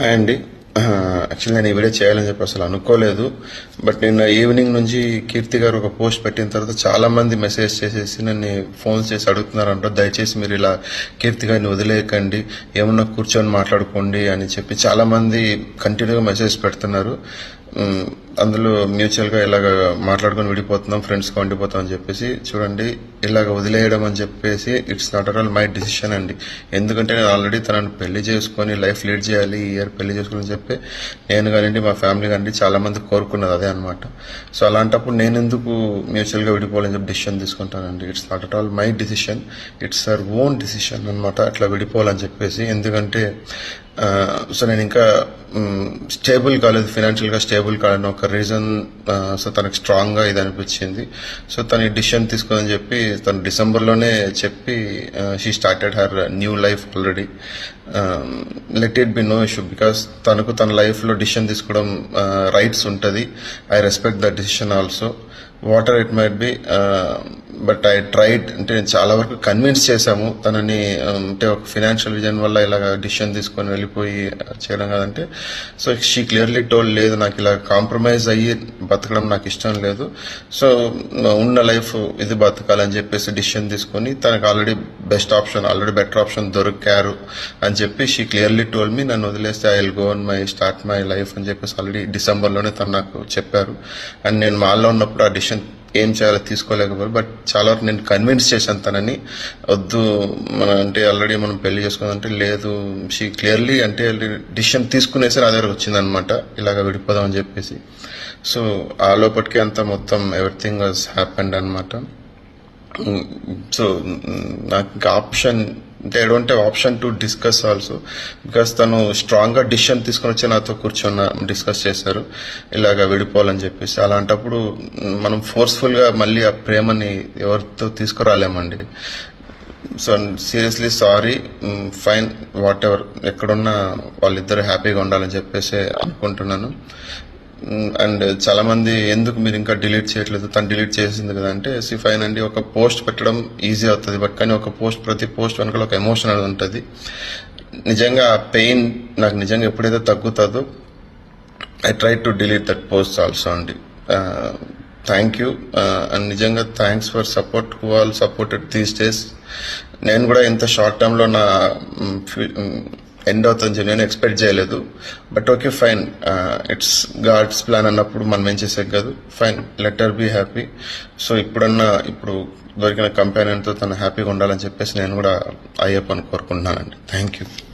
Hi అండి actually నేను ఈ వీడియో చేయాలని చెప్పి అసలు అనుకోలేదు. బట్ నిన్న ఈవినింగ్ నుంచి కీర్తి గారు ఒక పోస్ట్ పెట్టిన తర్వాత చాలా మంది మెసేజ్ చేసేసి నన్ను ఫోన్ చేసి అడుగుతున్నారంట దయచేసి మీరు ఇలా కీర్తి గారిని వదిలేయకండి ఏమన్నా కూర్చొని మాట్లాడుకోండి అని చెప్పి చాలా మంది కంటిన్యూగా మెసేజ్ పెడుతున్నారు. అందులో మ్యూచువల్గా ఇలాగ మాట్లాడుకొని విడిపోతున్నాం ఫ్రెండ్స్గా ఉండిపోతాం అని చెప్పేసి చూడండి ఇలాగ వదిలేయడం అని చెప్పేసి it's not at all my decision అండి. ఎందుకంటే నేను ఆల్రెడీ తనని పెళ్ళి చేసుకొని లైఫ్ లీడ్ చేయాలి ఈ ఇయర్ పెళ్ళి చేసుకుని చెప్పి నేను కానివ్వండి మా ఫ్యామిలీ కానివ్వండి చాలామంది కోరుకున్నది అదే అనమాట సో అలాంటప్పుడు నేను ఎందుకు మ్యూచువల్గా విడిపోవాలని చెప్పి డిసిషన్ తీసుకుంటానండి? It's not at all my decision it's her own decision అనమాట అట్లా విడిపోవాలని చెప్పేసి. ఎందుకంటే సో నేను ఇంకా స్టేబుల్ కాలేదు ఫినాన్షియల్గా స్టేబుల్ కాలేని ఒక రీజన్ సో తనకు స్ట్రాంగ్గా ఇది అనిపించింది. సో తను డిసిషన్ తీసుకోదని చెప్పి తను డిసెంబర్లోనే చెప్పి she started her new life already let it be no issue because తనకు తన లైఫ్లో డిసిషన్ తీసుకోవడం రైట్స్ ఉంటుంది. I respect the decision also whatever it might be but I tried అంటే నేను చాలా వరకు కన్విన్స్ చేశాము. తనని అంటే ఒక ఫినాన్షియల్ విజన్ వల్ల ఇలాగ డిసిషన్ తీసుకొని వెళ్ళిపోయి చేయడం కాదంటే సో షీ క్లియర్లీ టోల్ లేదు నాకు ఇలా కాంప్రమైజ్ అయ్యి బతకడం నాకు ఇష్టం లేదు. సో ఉన్న లైఫ్ ఇది బతకాలని చెప్పేసి డిసిషన్ తీసుకొని తనకు already best option already better option దొరికారు అని చెప్పి షీ క్లియర్లీ టోల్ మీ నన్ను వదిలేస్తే I will go on my start my life అని చెప్పేసి ఆల్రెడీ డిసెంబర్లోనే తను నాకు చెప్పారు. అండ్ నేను మాల్లో ఉన్నప్పుడు ఆ డిసిషన్ ఏం చేయాలో తీసుకోలేకపోయారు. బట్ చాలా వరకు నేను కన్విన్స్ చేశాను తనని. వద్దు మన అంటే ఆల్రెడీ మనం పెళ్ళి చేసుకుందంటే లేదు. షీ క్లియర్లీ అంటే డిసిషన్ తీసుకునేసరి అదే వచ్చిందనమాట ఇలాగ విడిపోదామని చెప్పేసి. సో ఆ లోపటికి అంతా మొత్తం ఎవ్రీథింగ్ వాజ్ హ్యాపెండ్ అనమాట సో mm, నాకు ఇంకా option they don't have option to discuss also because తను స్ట్రాంగ్గా డిసిషన్ తీసుకొని వచ్చి నాతో కూర్చొని డిస్కస్ చేశారు. ఇలాగా విడిపోవాలని చెప్పేసి. అలాంటప్పుడు mm, మనం ఫోర్స్ఫుల్గా మళ్ళీ ఆ ప్రేమని ఎవరితో తీసుకురాలేమండి. So seriously sorry fine what ఎక్కడున్నా వాళ్ళిద్దరు హ్యాపీగా ఉండాలని చెప్పేసి అనుకుంటున్నాను. అండ్ చాలా మంది ఎందుకు మీరు ఇంకా డిలీట్ చేయట్లేదు? తను డిలీట్ చేసింది కదా అంటే సి ఫైన్ అండి ఒక పోస్ట్ పెట్టడం ఈజీ అవుతుంది బట్ కానీ ఒక పోస్ట్ ప్రతి పోస్ట్ వెనకాల ఒక ఎమోషన్ అనేది ఉంటుంది. నిజంగా ఆ పెయిన్ నాకు నిజంగా ఎప్పుడైతే తగ్గుతుందో I try to delete that post also అండి. థ్యాంక్ యూ అండ్ నిజంగా thanks for support who all supported these days నేను కూడా ఇంత షార్ట్ టర్మ్లో నా ఎండ్ అవుతుందని చెప్పి నేను ఎక్స్పెక్ట్ చేయలేదు. But okay fine. It's god's plan అన్నప్పుడు మనం ఏం చేసాం కాదు. Fine. Let her be happy. So ఇప్పుడన్నా ఇప్పుడు దొరికిన కంపెనీతో తను హ్యాపీగా ఉండాలని చెప్పేసి నేను కూడా అయ్యప్పని కోరుకుంటున్నానండి. Thank you.